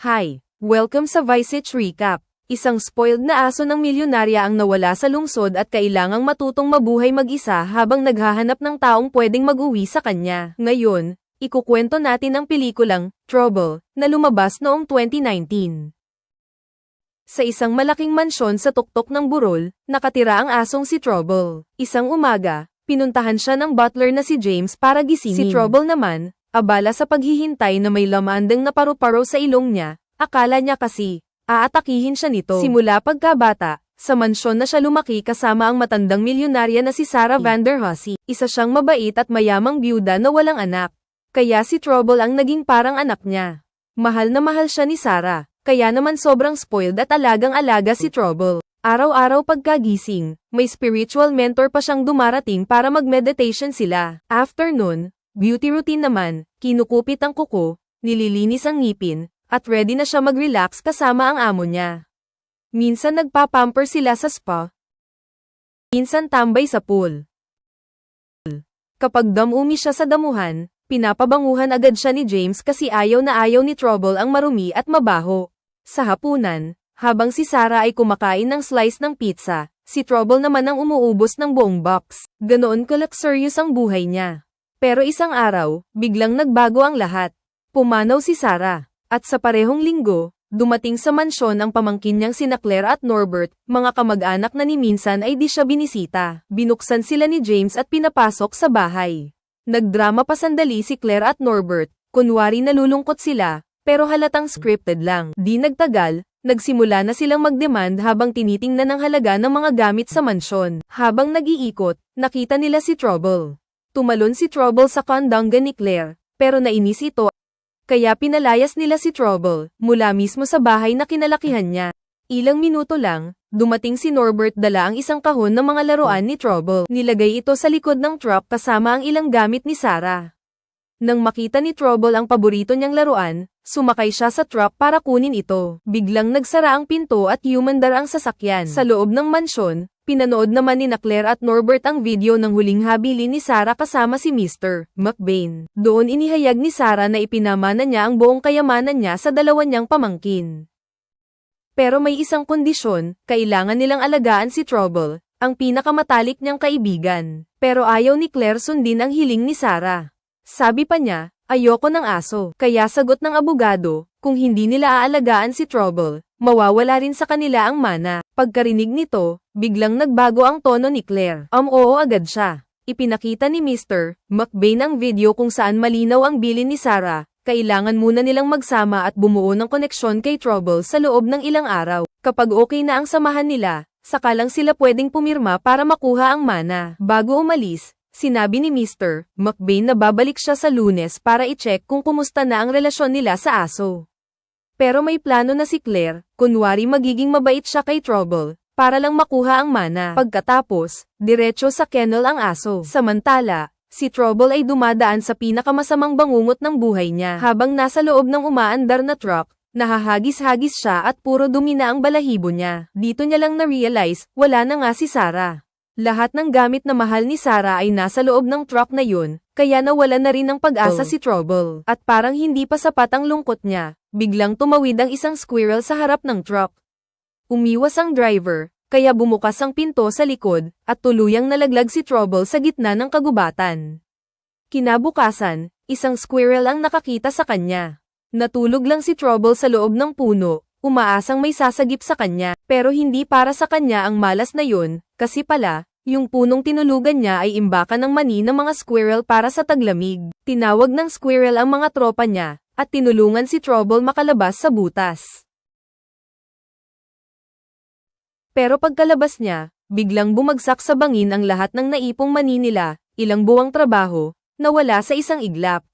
Hi! Welcome sa Vice Recap. Isang spoiled na aso ng milyonarya ang nawala sa lungsod at kailangang matutong mabuhay mag-isa habang naghahanap ng taong pwedeng mag-uwi sa kanya. Ngayon, ikukwento natin ang pelikulang, Trouble, na lumabas noong 2019. Sa isang malaking mansyon sa tuktok ng burol, nakatira ang asong si Trouble. Isang umaga, pinuntahan siya ng butler na si James para gisingin. Si Trouble naman, abala sa paghihintay na may lamandang na paru-paro sa ilong niya, akala niya kasi, aatakihin siya nito. Simula pagkabata, sa mansyon na siya lumaki kasama ang matandang milyonarya na si Sarah Vanderhussey. Isa siyang mabait at mayamang byuda na walang anak. Kaya si Trouble ang naging parang anak niya. Mahal na mahal siya ni Sarah, kaya naman sobrang spoiled at alagang-alaga si Trouble. Araw-araw pagkagising, may spiritual mentor pa siyang dumarating para mag-meditation sila. After nun, beauty routine naman, kinukupit ang kuko, nililinis ang ngipin, at ready na siya mag-relax kasama ang amo niya. Minsan nagpapamper sila sa spa. Minsan tambay sa pool. Kapag damumi siya sa damuhan, pinapabanguhan agad siya ni James kasi ayaw na ayaw ni Trouble ang marumi at mabaho. Sa hapunan, habang si Sarah ay kumakain ng slice ng pizza, si Trouble naman ang umuubos ng buong box. Ganoon ka-luxurious ang buhay niya. Pero isang araw, biglang nagbago ang lahat. Pumanaw si Sarah. At sa parehong linggo, dumating sa mansyon ang pamangkin niyang sina Claire at Norbert, mga kamag-anak na ni minsan ay di siya binisita. Binuksan sila ni James at pinapasok sa bahay. Nagdrama pa sandali si Claire at Norbert, kunwari nalulungkot sila, pero halatang scripted lang. Di nagtagal, nagsimula na silang magdemand habang tinitingnan ang halaga ng mga gamit sa mansyon. Habang nag-iikot, nakita nila si Trouble. Tumalon si Trouble sa kandangga ni Claire, pero nainis ito. Kaya pinalayas nila si Trouble, mula mismo sa bahay na kinalakihan niya. Ilang minuto lang, dumating si Norbert dala ang isang kahon ng mga laruan ni Trouble. Nilagay ito sa likod ng truck kasama ang ilang gamit ni Sarah. Nang makita ni Trouble ang paborito niyang laruan, sumakay siya sa truck para kunin ito. Biglang nagsara ang pinto at humandar ang sasakyan. Sa loob ng mansyon, pinanood naman ni na Claire at Norbert ang video ng huling habili ni Sarah kasama si Mr. McBain. Doon inihayag ni Sarah na ipinamana niya ang buong kayamanan niya sa dalawa niyang pamangkin. Pero may isang kondisyon, kailangan nilang alagaan si Trouble, ang pinakamatalik niyang kaibigan. Pero ayaw ni Claire sundin ang hiling ni Sarah. Sabi pa niya, ayoko ng aso. Kaya sagot ng abogado, kung hindi nila aalagaan si Trouble, mawawala rin sa kanila ang mana. Pagkarinig nito, biglang nagbago ang tono ni Claire. Um oo agad siya. Ipinakita ni Mr. McBain ang video kung saan malinaw ang bilin ni Sarah, kailangan muna nilang magsama at bumuo ng koneksyon kay Trouble sa loob ng ilang araw. Kapag okay na ang samahan nila, saka lang sila pwedeng pumirma para makuha ang mana. Bago umalis, sinabi ni Mr. McBain na babalik siya sa lunes para i-check kung kumusta na ang relasyon nila sa aso. Pero may plano na si Claire, kunwari magiging mabait siya kay Trouble, para lang makuha ang mana. Pagkatapos, diretso sa kennel ang aso. Samantala, Si Trouble ay dumadaan sa pinakamasamang bangungot ng buhay niya. Habang nasa loob ng umaandar na truck, nahahagis-hagis siya at puro dumi na ang balahibo niya. Dito niya lang na-realize, wala na nga si Sarah. Lahat ng gamit na mahal ni Sarah ay nasa loob ng truck na yun, kaya nawala na rin ng pag-asa Oh. si Trouble. At parang hindi pa sapat ang lungkot niya, biglang tumawid ang isang squirrel sa harap ng truck. Umiwas ang driver, kaya bumukas ang pinto sa likod, at tuluyang nalaglag si Trouble sa gitna ng kagubatan. Kinabukasan, isang squirrel ang nakakita sa kanya. Natulog lang si Trouble sa loob ng puno, umaasang may sasagip sa kanya, pero hindi para sa kanya ang malas na yun, kasi pala, yung punong tinulugan niya ay imbakan ng mani ng mga squirrel para sa taglamig. Tinawag ng squirrel ang mga tropa niya, at tinulungan si Trouble makalabas sa butas. Pero pagkalabas niya, biglang bumagsak sa bangin ang lahat ng naipong mani nila, ilang buwang trabaho, nawala sa isang iglap.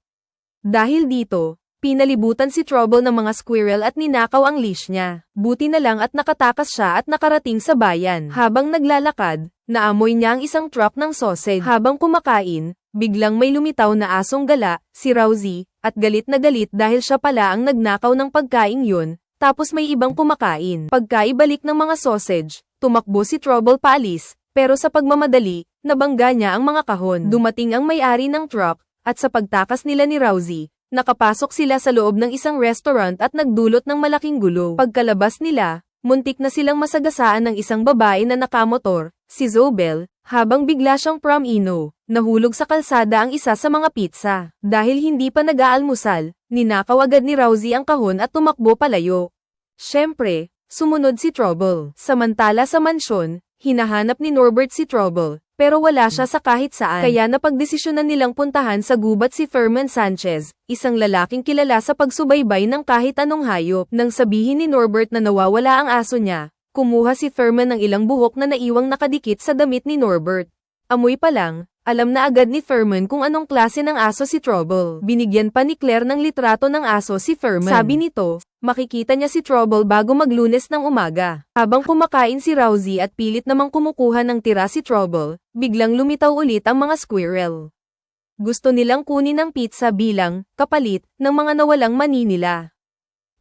Dahil dito, pinalibutan si Trouble ng mga squirrel at ninakaw ang leash niya. Buti na lang at nakatakas siya at nakarating sa bayan. Habang naglalakad, naamoy niya ang isang truck ng sausage. Habang kumakain, biglang may lumitaw na asong gala, si Rousey, at galit na galit dahil siya pala ang nagnakaw ng pagkain yun, tapos may ibang kumakain. Pagkaibalik ng mga sausage, tumakbo si Trouble paalis, pero sa pagmamadali, nabangga niya ang mga kahon. Dumating ang may-ari ng truck, at sa pagtakas nila ni Rousey, nakapasok sila sa loob ng isang restaurant at nagdulot ng malaking gulo. Pagkalabas nila, muntik na silang masagasaan ng isang babae na nakamotor, si Zobel, habang bigla siyang prom ino, nahulog sa kalsada ang isa sa mga pizza. Dahil hindi pa nag-aalmusal, ninakaw agad ni Rousey ang kahon at tumakbo palayo. Siyempre, sumunod si Trouble. Samantala sa mansyon, hinahanap ni Norbert si Trouble, pero wala siya sa kahit saan. Kaya napagdesisyonan nilang puntahan sa gubat si Ferman Sanchez, isang lalaking kilala sa pagsubaybay ng kahit anong hayop. Nang sabihin ni Norbert na nawawala ang aso niya, kumuha si Ferman ng ilang buhok na naiwang nakadikit sa damit ni Norbert. Amoy pa lang, alam na agad ni Ferman kung anong klase ng aso si Trouble. Binigyan pa ni Claire ng litrato ng aso si Ferman. Sabi nito, makikita niya si Trouble bago maglunes ng umaga. Habang kumakain si Rousey at pilit namang kumukuha ng tira si Trouble, biglang lumitaw ulit ang mga squirrel. Gusto nilang kunin ang pizza bilang kapalit ng mga nawalang mani nila.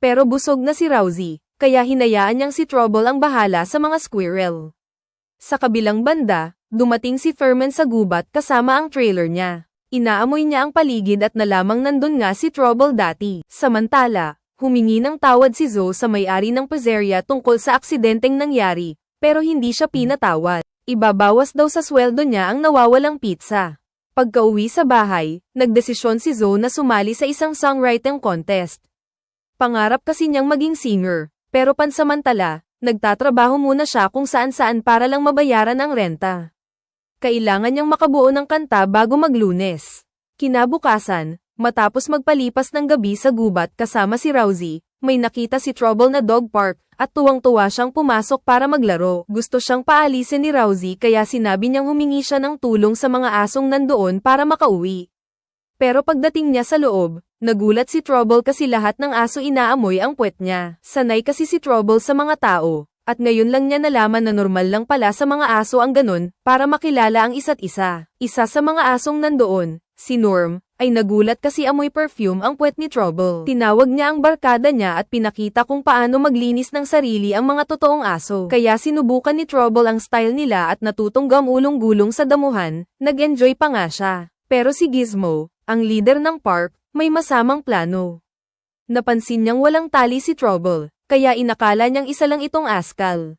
Pero busog na si Rousey, kaya hinayaan niyang si Trouble ang bahala sa mga squirrel. Sa kabilang banda, dumating si Furman sa gubat kasama ang trailer niya. Inaamoy niya ang paligid at nalamang nandun nga si Trouble dati. Samantala, humingi ng tawad si Zoe sa may-ari ng pizzeria tungkol sa aksidenteng nangyari, pero hindi siya pinatawad. Ibabawas daw sa sweldo niya ang nawawalang pizza. Pagka-uwi sa bahay, nagdesisyon si Zoe na sumali sa isang songwriting contest. Pangarap kasi niyang maging singer, pero pansamantala, nagtatrabaho muna siya kung saan-saan para lang mabayaran ang renta. Kailangan niyang makabuo ng kanta bago maglunes. Kinabukasan, matapos magpalipas ng gabi sa gubat kasama si Rousey, may nakita si Trouble na dog park, at tuwang-tuwa siyang pumasok para maglaro. Gusto siyang paalisin ni Rousey kaya sinabi niyang humingi siya ng tulong sa mga asong nandoon para makauwi. Pero pagdating niya sa loob, nagulat si Trouble kasi lahat ng aso inaamoy ang puwet niya. Sanay kasi si Trouble sa mga tao, at ngayon lang niya nalaman na normal lang pala sa mga aso ang ganun, para makilala ang isa't isa. Isa sa mga asong nandoon, si Norm, ay nagulat kasi amoy perfume ang puwet ni Trouble. Tinawag niya ang barkada niya at pinakita kung paano maglinis ng sarili ang mga totoong aso. Kaya sinubukan ni Trouble ang style nila at natutong gamulong-gulong sa damuhan, nag-enjoy pa nga siya. Pero si Gizmo, ang leader ng park, may masamang plano. Napansin niyang walang tali si Trouble, kaya inakala niyang isa lang itong askal.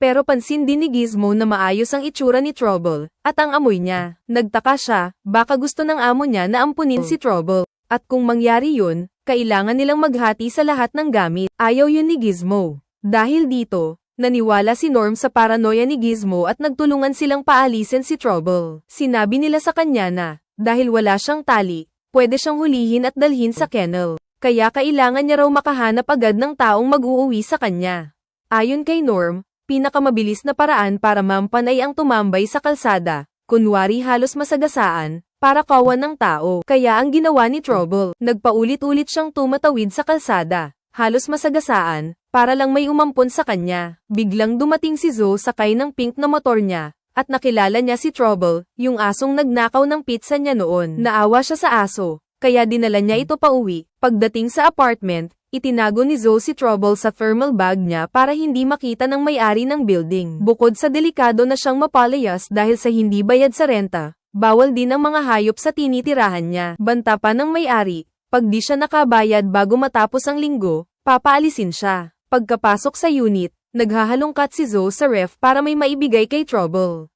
Pero pansin din ni Gizmo na maayos ang itsura ni Trouble, at ang amoy niya. Nagtaka siya, baka gusto ng amo niya na ampunin si Trouble. At kung mangyari yun, kailangan nilang maghati sa lahat ng gamit. Ayaw yun ni Gizmo. Dahil dito, naniwala si Norm sa paranoia ni Gizmo at nagtulungan silang paalisin si Trouble. Sinabi nila sa kanya na, dahil wala siyang tali, pwede siyang hulihin at dalhin sa kennel. Kaya kailangan niya raw makahanap agad ng taong mag-uuwi sa kanya. Ayon kay Norm, pinakamabilis na paraan para mampanay ang tumambay sa kalsada, kunwari halos masagasaan, para kawan ng tao. Kaya ang ginawa ni Trouble, nagpaulit-ulit siyang tumatawid sa kalsada, halos masagasaan, para lang may umampon sa kanya. Biglang dumating si Zoe sakay ng pink na motor niya, at nakilala niya si Trouble, yung asong nagnakaw ng pizza niya noon. Naawa siya sa aso, kaya dinala niya ito pa uwi. Pagdating sa apartment, Itinago ni Zoe si Trouble sa thermal bag niya para hindi makita ng may-ari ng building. Bukod sa delikado na siyang mapalayas dahil sa hindi bayad sa renta, bawal din ang mga hayop sa tinitirahan niya. Banta pa ng may-ari, pag di siya nakabayad bago matapos ang linggo, papaalisin siya. Pagkapasok sa unit, naghahalongkat si Zoe sa ref para may maibigay kay Trouble.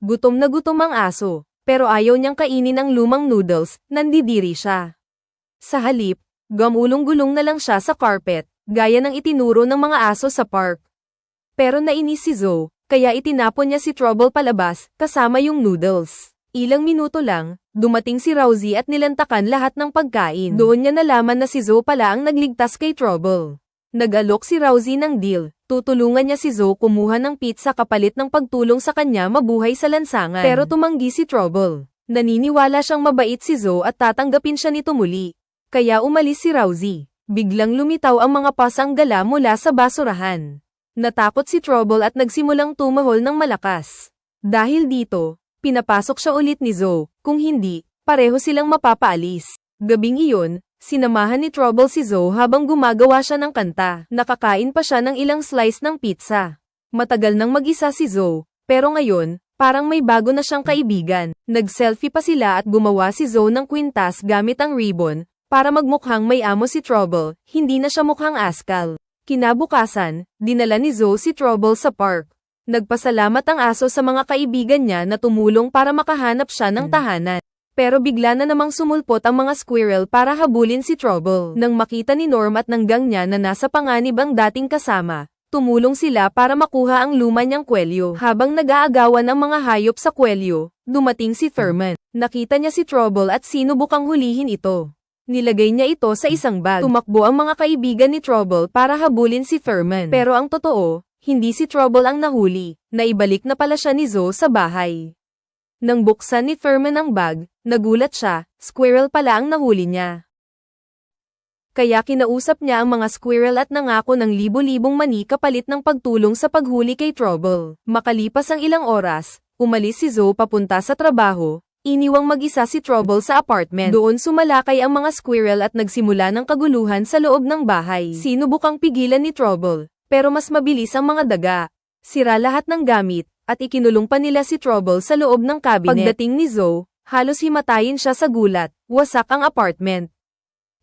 Gutom na gutom ang aso, pero ayaw niyang kainin ang lumang noodles, nandidiri siya. Sa halip, Gamulong-gulong na lang siya sa carpet, gaya ng itinuro ng mga aso sa park. Pero nainis si Zoe, kaya itinapon niya si Trouble palabas, kasama yung noodles. Ilang minuto lang, dumating si Rousey at nilantakan lahat ng pagkain. Doon niya nalaman na si Zoe pala ang nagligtas kay Trouble. Nag-alok si Rousey ng deal, tutulungan niya si Zoe kumuha ng pizza kapalit ng pagtulong sa kanya mabuhay sa lansangan. Pero tumanggi si Trouble. Naniniwala siyang mabait si Zoe at tatanggapin siya nito muli. Kaya umalis si Rousey. Biglang lumitaw ang mga pasang gala mula sa basurahan. Natakot si Trouble at nagsimulang tumahol ng malakas. Dahil dito, pinapasok siya ulit ni Zoe, kung hindi, pareho silang mapapaalis. Gabing iyon, sinamahan ni Trouble si Zoe habang gumagawa siya ng kanta. Nakakain pa siya ng ilang slice ng pizza. Matagal nang mag-isa si Zoe, pero ngayon, parang may bago na siyang kaibigan. Nag-selfie pa sila at gumawa si Zoe ng kwintas gamit ang ribbon, para magmukhang may amo si Trouble, hindi na siya mukhang askal. Kinabukasan, dinala ni Zoe si Trouble sa park. Nagpasalamat ang aso sa mga kaibigan niya na tumulong para makahanap siya ng tahanan. Pero bigla na namang sumulpot ang mga squirrel para habulin si Trouble. Nang makita ni Norm at ng gang niya na nasa panganib ang dating kasama, tumulong sila para makuha ang luma niyang kwelyo. Habang nag-aagawan ang mga hayop sa kwelyo, dumating si Thurman. Nakita niya si Trouble at sinubukang hulihin ito. Nilagay niya ito sa isang bag. Tumakbo ang mga kaibigan ni Trouble para habulin si Thurman. Pero ang totoo, hindi si Trouble ang nahuli, naibalik na pala siya ni Zoe sa bahay. Nang buksan ni Thurman ang bag, nagulat siya, squirrel pala ang nahuli niya. Kaya kinausap niya ang mga squirrel at nangako ng libo-libong mani kapalit ng pagtulong sa paghuli kay Trouble. Makalipas ang ilang oras, umalis si Zoe papunta sa trabaho, iniwang mag-isa si Trouble sa apartment. Doon sumalakay ang mga squirrel at nagsimula ng kaguluhan sa loob ng bahay. Sinubukang pigilan ni Trouble, pero mas mabilis ang mga daga. Sira lahat ng gamit, at ikinulong pa nila si Trouble sa loob ng cabinet. Pagdating ni Zoe, halos himatayin siya sa gulat, wasak ang apartment.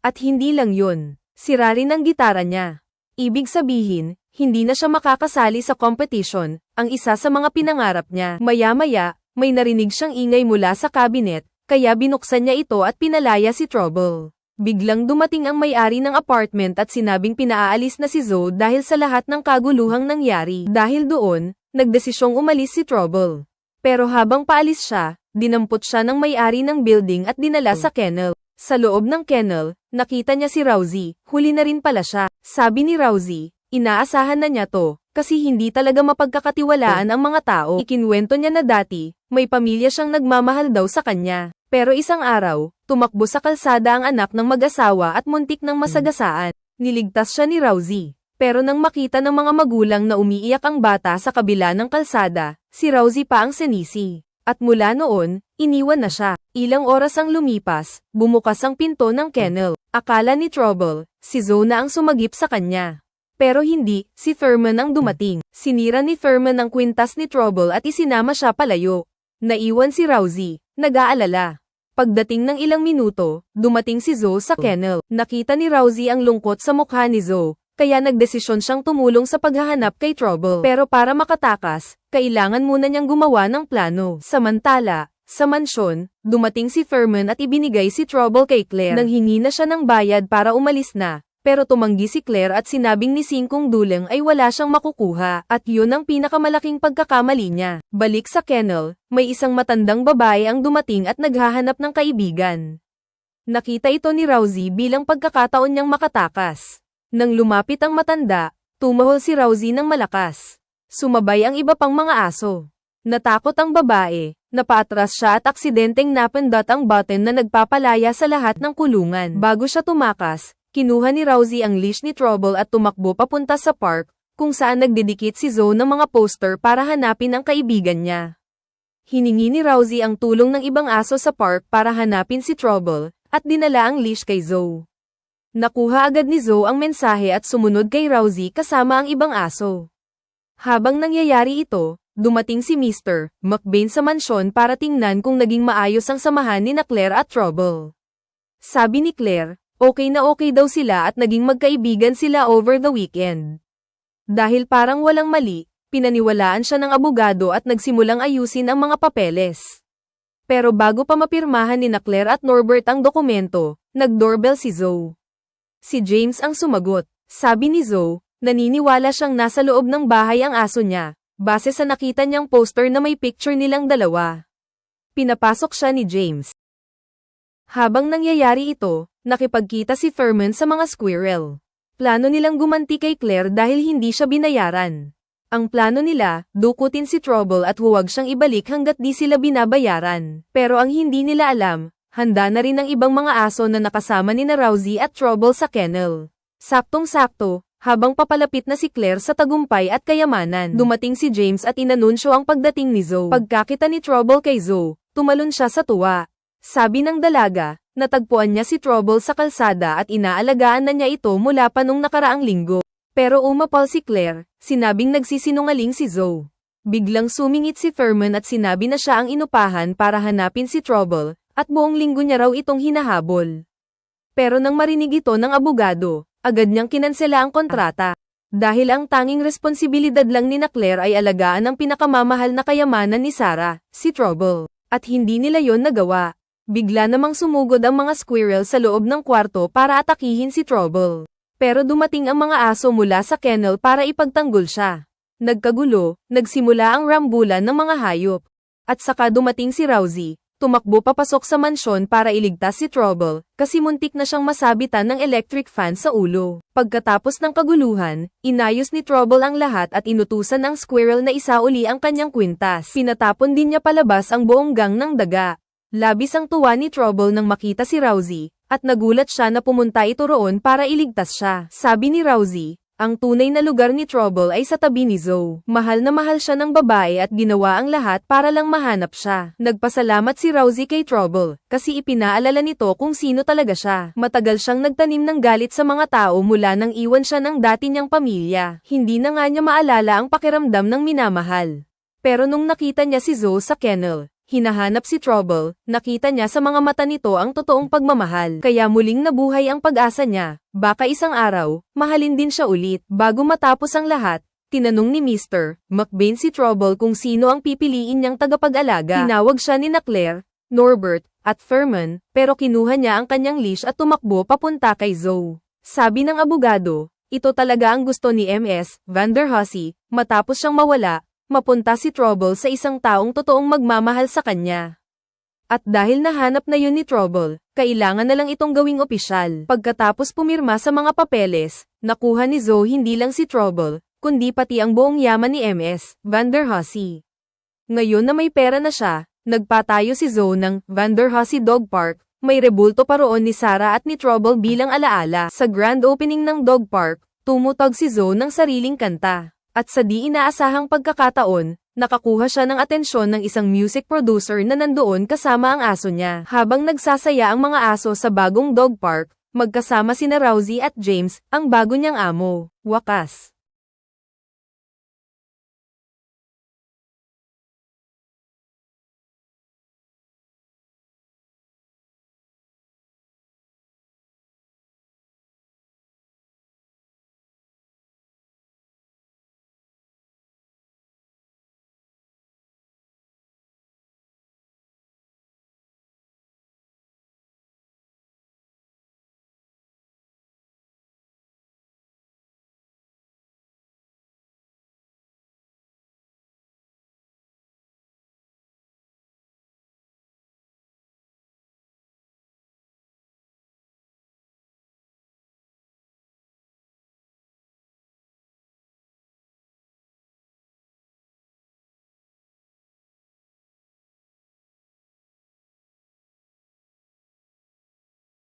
At hindi lang yun, sira rin ang gitara niya. Ibig sabihin, hindi na siya makakasali sa competition, ang isa sa mga pinangarap niya. Maya-maya, may narinig siyang ingay mula sa cabinet, kaya binuksan niya ito at pinalaya si Trouble. Biglang dumating ang may-ari ng apartment at sinabing pinaalis na si Zoe dahil sa lahat ng kaguluhang nangyari. Dahil doon, nagdesisyong umalis si Trouble. Pero habang paalis siya, dinampot siya ng may-ari ng building at dinala sa kennel. Sa loob ng kennel, nakita niya si Rousey, huli na rin pala siya. Sabi ni Rousey, inaasahan na niya to, kasi hindi talaga mapagkakatiwalaan ang mga tao. Ikinwento niya na dati, may pamilya siyang nagmamahal daw sa kanya. Pero isang araw, tumakbo sa kalsada ang anak ng mag-asawa at muntik ng masagasaan. Niligtas siya ni Rousey. Pero nang makita ng mga magulang na umiiyak ang bata sa kabila ng kalsada, si Rousey pa ang senisi. At mula noon, iniwan na siya. Ilang oras ang lumipas, bumukas ang pinto ng kennel. Akala ni Trouble, si Zoe na ang sumagip sa kanya. Pero hindi, si Thurman ang dumating. Sinira ni Thurman ang kwintas ni Trouble at isinama siya palayo. Naiwan si Rousey, nag-aalala. Pagdating ng ilang minuto, dumating si Zoe sa kennel. Nakita ni Rousey ang lungkot sa mukha ni Zoe, kaya nagdesisyon siyang tumulong sa paghahanap kay Trouble. Pero para makatakas, kailangan muna niyang gumawa ng plano. Samantala, sa mansyon, dumating si Thurman at ibinigay si Trouble kay Claire. Nang hingi na siya ng bayad para umalis na, pero tumanggi si Claire at sinabing ni Singkong Dulang ay wala siyang makukuha, at yun ang pinakamalaking pagkakamali niya. Balik sa kennel, may isang matandang babae ang dumating at naghahanap ng kaibigan. Nakita ito ni Rousey bilang pagkakataon niyang makatakas. Nang lumapit ang matanda, tumahol si Rousey ng malakas. Sumabay ang iba pang mga aso. Natakot ang babae, napatras siya at aksidenteng napindot ang button na nagpapalaya sa lahat ng kulungan. Bago siya tumakas, Kinuha ni Rousey ang leash ni Trouble at tumakbo papunta sa park, kung saan nagdidikit si Zoe ng mga poster para hanapin ang kaibigan niya. Hiningi ni Rousey ang tulong ng ibang aso sa park para hanapin si Trouble, at dinala ang leash kay Zoe. Nakuha agad ni Zoe ang mensahe at sumunod kay Rousey kasama ang ibang aso. Habang nangyayari ito, dumating si Mr. McBain sa mansyon para tingnan kung naging maayos ang samahan ni na Claire at Trouble. Sabi ni Claire, Okay na okay daw sila at naging magkaibigan sila over the weekend. Dahil parang walang mali, pinaniwalaan siya ng abogado at nagsimulang ayusin ang mga papeles. Pero bago pa mapirmahan ni Claire at Norbert ang dokumento, nag-doorbell si Zoe. Si James ang sumagot. Sabi ni Zoe, naniniwala siyang nasa loob ng bahay ang aso niya, base sa nakita niyang poster na may picture nilang dalawa. Pinapasok siya ni James. Habang nangyayari ito, nakipagkita si Furman sa mga squirrel. Plano nilang gumanti kay Claire dahil hindi siya binayaran. Ang plano nila, dukutin si Trouble at huwag siyang ibalik hanggat di sila binabayaran. Pero ang hindi nila alam, handa na rin ang ibang mga aso na nakasama ni na at Trouble sa kennel. Saktong-sakto, habang papalapit na si Claire sa tagumpay at kayamanan, dumating si James at inanunsyo ang pagdating ni Zoe. Pagkakita ni Trouble kay Zoe, tumalon siya sa tuwa. Sabi ng dalaga, natagpuan niya si Trouble sa kalsada at inaalagaan na niya ito mula pa nung nakaraang linggo. Pero umapal si Claire, sinabing nagsisinungaling si Zoe. Biglang sumingit si Furman at sinabi na siya ang inupahan para hanapin si Trouble, at buong linggo niya raw itong hinahabol. Pero nang marinig ito ng abogado, agad niyang kinansela ang kontrata. Dahil ang tanging responsibilidad lang ni na Claire ay alagaan ang pinakamamahal na kayamanan ni Sarah, si Trouble. At hindi nila yon nagawa. Bigla namang sumugod ang mga squirrel sa loob ng kwarto para atakihin si Trouble. Pero dumating ang mga aso mula sa kennel para ipagtanggol siya. Nagkagulo, nagsimula ang rambulan ng mga hayop. At saka dumating si Rousey, tumakbo papasok sa mansyon para iligtas si Trouble, kasi muntik na siyang masabitan ng electric fan sa ulo. Pagkatapos ng kaguluhan, inayos ni Trouble ang lahat at inutusan ng squirrel na isauli ang kanyang kwintas. Pinatapon din niya palabas ang buong gang ng daga. Labis ang tuwa ni Trouble nang makita si Rousey, at nagulat siya na pumunta ito roon para iligtas siya. Sabi ni Rousey, ang tunay na lugar ni Trouble ay sa tabi ni Zoe. Mahal na mahal siya ng babae at ginawa ang lahat para lang mahanap siya. Nagpasalamat si Rousey kay Trouble, kasi ipinaalala nito kung sino talaga siya. Matagal siyang nagtanim ng galit sa mga tao mula nang iwan siya ng dati niyang pamilya. Hindi na nga niya maalala ang pakiramdam ng minamahal. Pero nung nakita niya si Zoe sa kennel, hinahanap si Trouble, nakita niya sa mga mata nito ang totoong pagmamahal. Kaya muling nabuhay ang pag-asa niya. Baka isang araw, mahalin din siya ulit. Bago matapos ang lahat, tinanong ni Mr. McBain si Trouble kung sino ang pipiliin niyang tagapag-alaga. Tinawag siya ni na Claire, Norbert, at Furman, pero kinuha niya ang kanyang leash at tumakbo papunta kay Zoe. Sabi ng abogado, ito talaga ang gusto ni MS, Vanderhussey, matapos siyang mawala, mapunta si Trouble sa isang taong totoong magmamahal sa kanya. At dahil nahanap na yun ni Trouble, kailangan na lang itong gawing opisyal. Pagkatapos pumirma sa mga papeles, nakuha ni Zoe hindi lang si Trouble, kundi pati ang buong yaman ni MS, Vanderhussey. Ngayon na may pera na siya, nagpatayo si Zoe ng Vanderhussey Dog Park, may rebulto pa roon ni Sarah at ni Trouble bilang alaala. Sa grand opening ng dog park, tumutog si Zoe ng sariling kanta. At sa di inaasahang pagkakataon, nakakuha siya ng atensyon ng isang music producer na nandoon kasama ang aso niya. Habang nagsasaya ang mga aso sa bagong dog park, magkasama sina Rousey at James, ang bago niyang amo. Wakas.